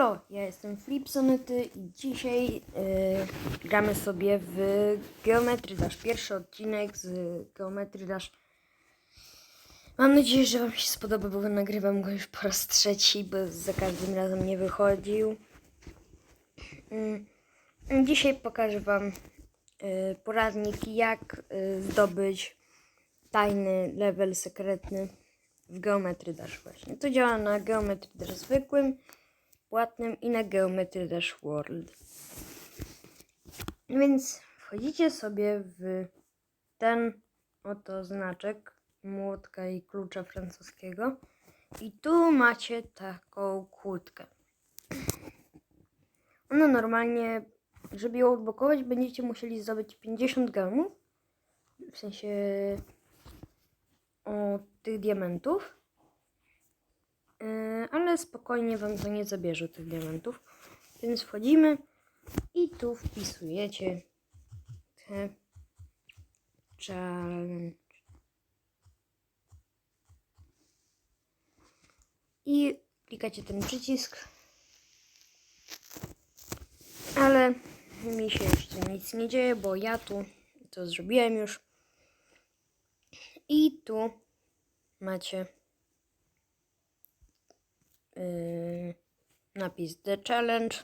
Elo, ja jestem Flipsonety i dzisiaj yy, gramy sobie w Geometry Dash. Pierwszy odcinek z Geometry Dash. Mam nadzieję, że Wam się spodoba, bo nagrywam go już po raz trzeci, bo za każdym razem nie wychodził. Yy, dzisiaj pokażę Wam yy, poradnik, jak yy, zdobyć tajny level sekretny w Geometry Dash właśnie. To działa na Geometry Dash zwykłym, płatnym i na Geometry Dash World. Więc wchodzicie sobie w ten oto znaczek młotka i klucza francuskiego i tu macie taką kłódkę. Ona normalnie, żeby ją odblokować, będziecie musieli zdobyć 50 gemów, w sensie o tych diamentów. Yy, ale spokojnie wam to nie zabierze tych diamentów. Więc wchodzimy i tu wpisujecie te challenge. I klikacie ten przycisk. Ale mi się jeszcze nic nie dzieje, bo ja tu to zrobiłem już. I tu macie yy, napis The Challenge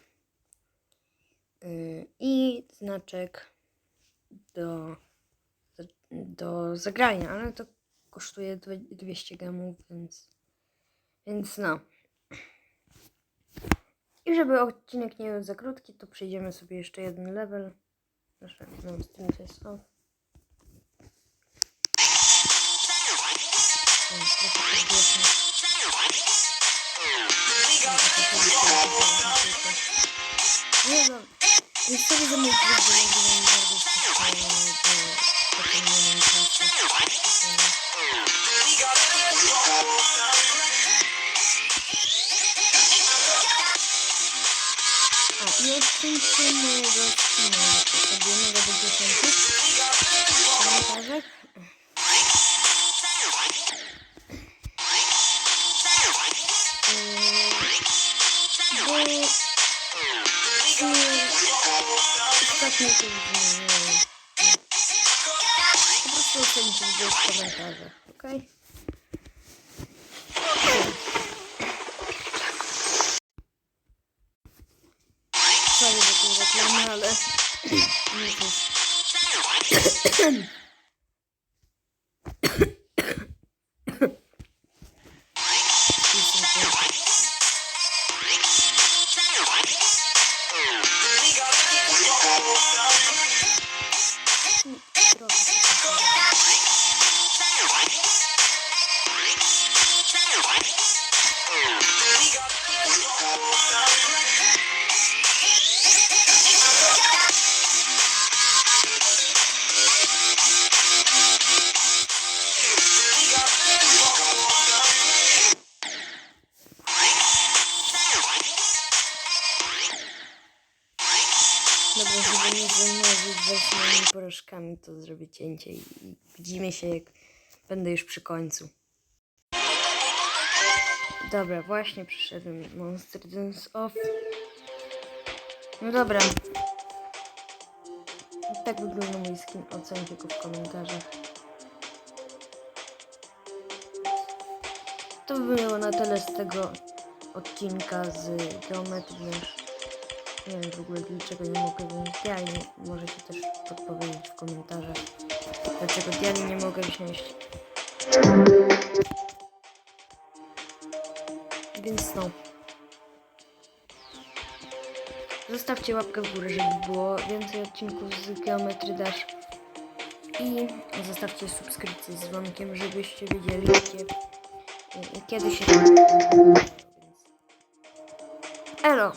yy, i znaczek do, do zagrania, ale to kosztuje dwie- 200 gemów, więc, więc no. I żeby odcinek nie był za krótki, to przejdziemy sobie jeszcze jeden level. Proszę, no, z tym to jest. O, trochę podgłośno. Nie wiem. Nie chcę za mój tryb, bo nigdy nie bardzo wcześnie ostatnio to wiem. Po prostu ocencie video w komentarzach, okej? Sorry za tą reklamę, ale... nie Dobra, żeby nie zajmować was moimi porażkami, to zrobię cięcie i widzimy się, jak będę już przy końcu. Dobra, właśnie przyszedłem Monster Dance Off. No dobra. Tak wygląda mój skin, ocencie go w komentarzach. To by było na tyle z tego odcinka z Geometry. Nie wiem w ogóle dlaczego nie mogę wziąć diali. Możecie też podpowiedzieć w komentarzach, dlaczego diali nie mogę wziąć. Więc no. Zostawcie łapkę w górę, żeby było więcej odcinków z Geometry Dash. I zostawcie subskrypcję z dzwonkiem, żebyście wiedzieli, jakie, kiedy się... Elo!